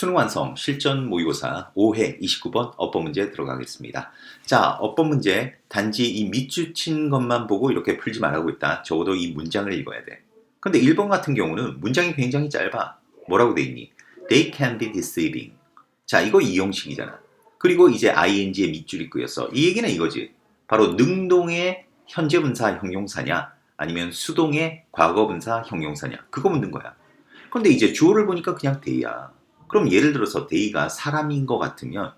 수능 완성 실전 모의고사 5회 29번 어법 문제 들어가겠습니다. 자, 어법 문제 단지 이 밑줄 친 것만 보고 이렇게 풀지 말라고 했다. 적어도 이 문장을 읽어야 돼. 근데 1번 같은 경우는 문장이 굉장히 짧아. 뭐라고 돼 있니? They can be deceiving. 자, 이거 이용식이잖아. 그리고 이제 ing의 밑줄이 끄였어. 이 얘기는 이거지. 바로 능동의 현재 분사 형용사냐 아니면 수동의 과거 분사 형용사냐 그거 묻는 거야. 근데 이제 주어를 보니까 그냥 they야. 그럼 예를 들어서 they가 사람인 것 같으면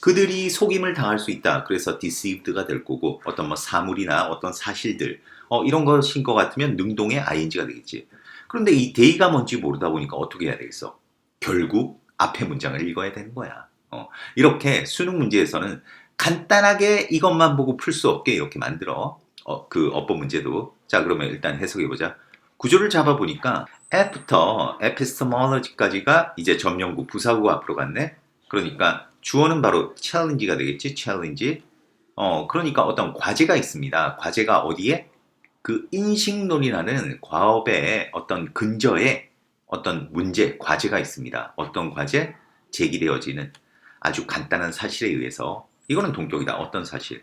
그들이 속임을 당할 수 있다. 그래서 deceived가 될 거고 어떤 뭐 사물이나 어떤 사실들 어, 이런 것인 것 같으면 능동의 ing가 되겠지. 그런데 이 they가 뭔지 모르다 보니까 어떻게 해야 되겠어? 결국 앞에 문장을 읽어야 되는 거야. 어, 이렇게 수능 문제에서는 간단하게 이것만 보고 풀 수 없게 이렇게 만들어. 어, 그 어법 문제도. 자, 그러면 일단 해석해 보자. 구조를 잡아 보니까 F부터 epistemology까지가 이제 점령구 부사구 앞으로 갔네. 그러니까 주어는 바로 challenge가 되겠지. challenge. 어, 그러니까 어떤 과제가 있습니다. 과제가 어디에? 그 인식론이라는 과업의 어떤 근저에 어떤 문제, 과제가 있습니다. 어떤 과제? 제기되어지는 아주 간단한 사실에 의해서 이거는 동격이다. 어떤 사실?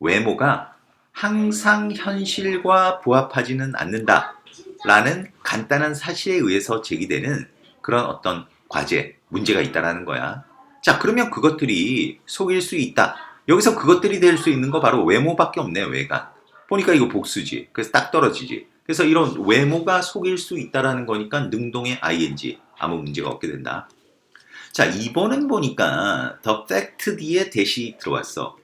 외모가 항상 현실과 부합하지는 않는다. 라는 간단한 사실에 의해서 제기되는 그런 어떤 과제, 문제가 있다라는 거야. 자, 그러면 그것들이 속일 수 있다. 여기서 그것들이 될 수 있는 거 바로 외모밖에 없네, 외관. 보니까 이거 복수지. 그래서 딱 떨어지지. 그래서 이런 외모가 속일 수 있다라는 거니까 능동의 ing. 아무 문제가 없게 된다. 자, 2번은 보니까 the fact 뒤에 대시 들어왔어.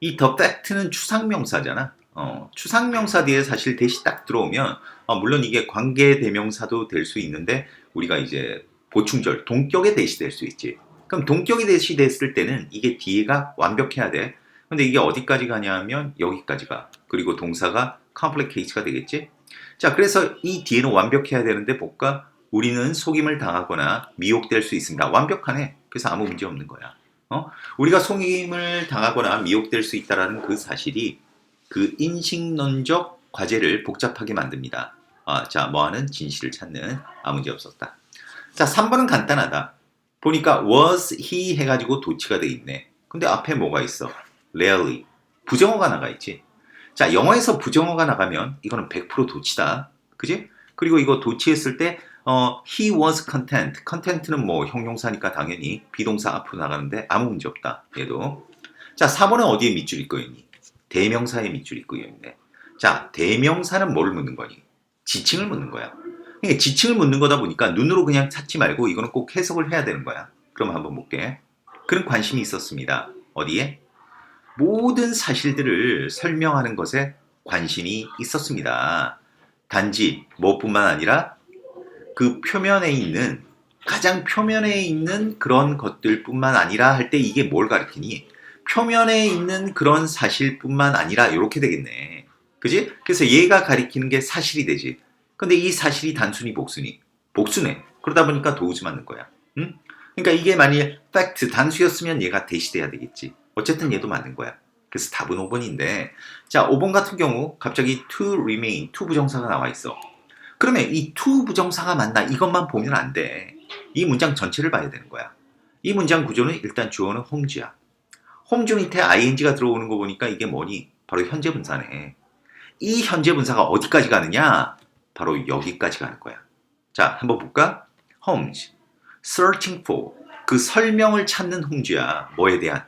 이 the fact는 추상명사잖아. 어, 추상명사 뒤에 사실 대시 딱 들어오면 어, 물론 이게 관계 대명사도 될 수 있는데 우리가 이제 보충절, 동격의 대시 될 수 있지. 그럼 동격이 대시 됐을 때는 이게 뒤에가 완벽해야 돼. 근데 이게 어디까지 가냐면 여기까지가. 그리고 동사가 complicate가 되겠지. 자, 그래서 이 뒤에는 완벽해야 되는데 볼까? 우리는 속임을 당하거나 미혹될 수 있습니다. 완벽하네. 그래서 아무 문제 없는 거야. 어? 우리가 속임을 당하거나 미혹될 수 있다라는 그 사실이 그 인식론적 과제를 복잡하게 만듭니다. 아, 자, 뭐하는 진실을 찾는 아무 문제 없었다. 자, 3번은 간단하다. 보니까 was he 해가지고 도치가 돼 있네. 근데 앞에 뭐가 있어? rarely. 부정어가 나가 있지. 자, 영어에서 부정어가 나가면 이거는 100% 도치다. 그지? 그리고 이거 도치했을 때 어, he was content. content는 뭐 형용사니까 당연히 비동사 앞으로 나가는데 아무 문제 없다. 얘도. 자, 4번은 어디에 밑줄이 끄있니? 대명사에 밑줄이 끄여있네. 자, 대명사는 뭘 묻는 거니? 지칭을 묻는 거야. 그러니까 지칭을 묻는 거다 보니까 눈으로 그냥 찾지 말고 이거는 꼭 해석을 해야 되는 거야. 그럼 한번 볼게. 그런 관심이 있었습니다. 어디에? 모든 사실들을 설명하는 것에 관심이 있었습니다. 단지 뭐뿐만 아니라 그 표면에 있는 가장 표면에 있는 그런 것들뿐만 아니라 할 때 이게 뭘 가리키니? 표면에 있는 그런 사실뿐만 아니라 이렇게 되겠네. 그지? 그래서 얘가 가리키는 게 사실이 되지. 근데 이 사실이 단순히 복수니? 복수네. 그러다 보니까 도우지 맞는 거야. 응? 그러니까 이게 만일 팩트 단수였으면 얘가 대시돼야 되겠지. 어쨌든 얘도 맞는 거야. 그래서 답은 5번인데 자 5번 같은 경우 갑자기 to remain, to 부정사가 나와 있어. 그러면 이 to 부정사가 맞나 이것만 보면 안 돼. 이 문장 전체를 봐야 되는 거야. 이 문장 구조는 일단 주어는 홈즈야. 홈즈 밑에 ing가 들어오는 거 보니까 이게 뭐니? 바로 현재 분사네. 이 현재 분사가 어디까지 가느냐? 바로 여기까지 가는 거야. 자, 한번 볼까? 홈즈. searching for. 그 설명을 찾는 홈즈야. 뭐에 대한?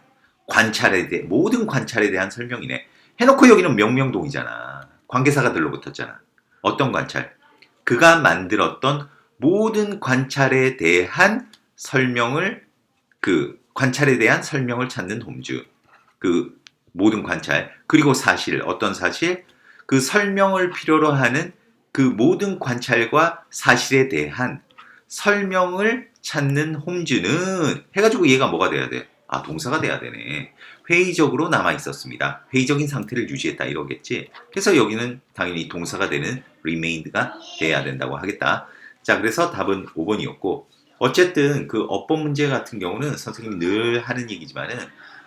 관찰에 대해, 모든 관찰에 대한 설명이네. 해놓고 여기는 명명동이잖아. 관계사가 들러붙었잖아. 어떤 관찰? 그가 만들었던 모든 관찰에 대한 설명을 그 관찰에 대한 설명을 찾는 홈즈. 그 모든 관찰. 그리고 사실, 어떤 사실? 그 설명을 필요로 하는 그 모든 관찰과 사실에 대한 설명을 찾는 홈즈는 해가지고 얘가 뭐가 돼야 돼? 아, 동사가 돼야 되네. 회의적으로 남아 있었습니다. 회의적인 상태를 유지했다 이러겠지. 그래서 여기는 당연히 동사가 되는 remained가 돼야 된다고 하겠다. 자, 그래서 답은 5번이었고 어쨌든 그 어법 문제 같은 경우는 선생님이 늘 하는 얘기지만은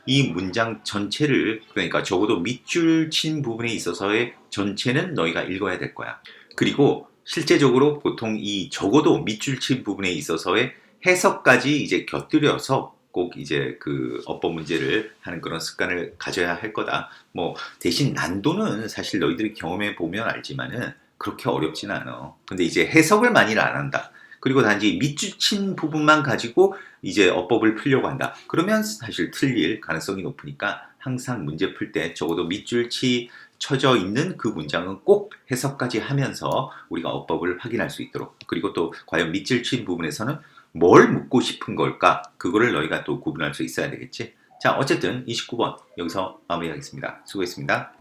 이 문장 전체를 그러니까 적어도 밑줄 친 부분에 있어서의 전체는 너희가 읽어야 될 거야. 그리고 실제적으로 보통 이 적어도 밑줄 친 부분에 있어서의 해석까지 이제 곁들여서 꼭 이제 그 어법 문제를 하는 그런 습관을 가져야 할 거다. 뭐 대신 난도는 사실 너희들이 경험해 보면 알지만은 그렇게 어렵지는 않아. 근데 이제 해석을 많이는 안 한다. 그리고 단지 밑줄친 부분만 가지고 이제 어법을 풀려고 한다. 그러면 사실 틀릴 가능성이 높으니까 항상 문제 풀 때 적어도 밑줄치 쳐져 있는 그 문장은 꼭 해석까지 하면서 우리가 어법을 확인할 수 있도록. 그리고 또 과연 밑줄친 부분에서는 뭘 묻고 싶은 걸까? 그거를 너희가 또 구분할 수 있어야 되겠지? 자 어쨌든 29번 여기서 마무리하겠습니다. 수고했습니다